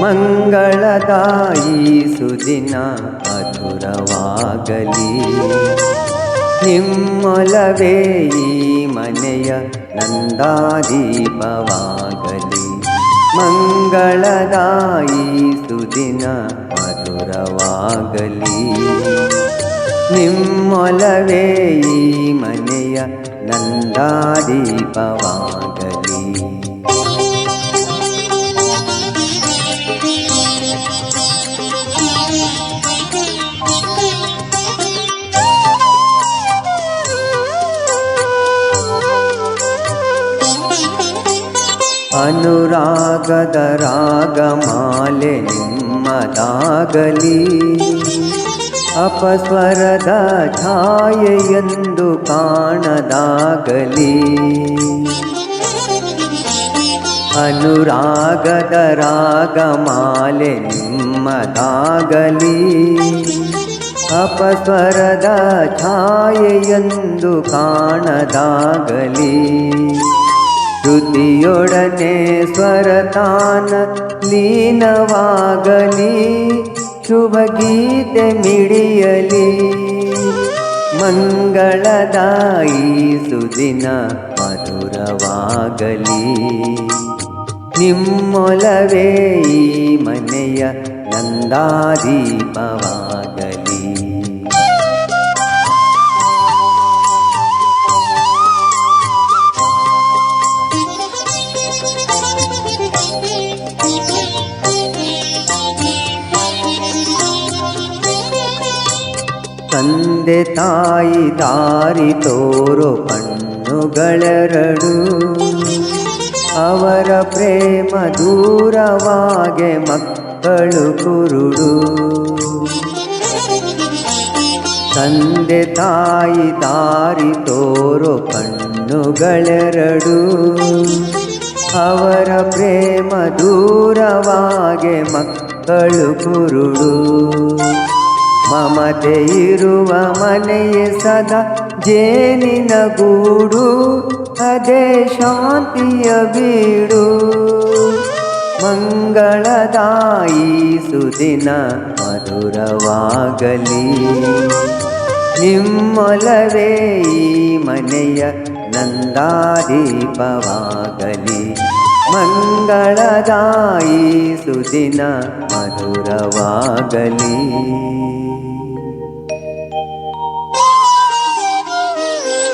ಮಂಗಳದಾಯಿ ಸುದಿನ ಮಧುರವಾಗಲಿ. ನಿಮ್ಮೊಲವೇ ಈ ಮನೆಯ ನಂದಾದೀಪವಾಗಲಿ. ಮಂಗಳದಾಯಿ ಸುದಿನ ಮಧುರವಾಗಲಿ. ನಿಮ್ಮೊಲವೇ ಈ ಮನೆಯ ನಂದಾದೀಪವಾಗಲಿ. ಅನುರಾಗದ ರಾಗಮಾಲೆ ನಿಮ್ಮದಾಗಲಿ. ಅಪಸ್ವರದ ಛಾಯೆಯೆಂದು ಕಾಣದಾಗಲಿ. ಅನುರಾಗದ ರಾಗಮಾಲೆ ನಿಮ್ಮದಾಗಲಿ. ಅಪಸ್ವರದ ಛಾಯೆಯೆಂದು ಕಾಣದಾಗಲಿ. ಶ್ರುತಿಯೊಡನೆ ಸ್ವರತಾನ ಲೀನವಾಗಲಿ ಶುಭ ಗೀತೆ ಮಿಡಿಯಲಿ. ಮಂಗಳದಾಯಿ ಸುದಿನ ಮಧುರವಾಗಲಿ. ನಿಮ್ಮೊಲವೇ ಈ ಮನೆಯ ನಂದಾದೀಪವಾಗಲಿ. ತಂದೆ ತಾಯಿ ದಾರಿ ತೋರೋ ಕಣ್ಣುಗಳೆರಡು. ಅವರ ಪ್ರೇಮ ದೂರವಾಗೆ ಮಕ್ಕಳು ಕುರುಡು. ತಂದೆ ತಾಯಿ ದಾರಿ ತೋರೋ ಕಣ್ಣುಗಳೆರಡು. ಅವರ ಪ್ರೇಮ ದೂರವಾಗೆ ಮಕ್ಕಳು ಕುರುಡು. ಮಮತೆ ಇರುವ ಮನೆಯೇ ಸದಾ ಜೇನಿನ ಗೂಡು, ಅದೇ ಶಾಂತಿಯ ಬೀಡು. ಮಂಗಳದಾಯಿ ಸುದಿನ ಮಧುರವಾಗಲಿ. ನಿಮ್ಮೊಲವೇ ಈ ಮನೆಯ ನಂದಾದೀಪವಾಗಲಿ. ಮಂಗಳದಾಯಿ ಸುದಿನ ಮಧುರವಾಗಲಿ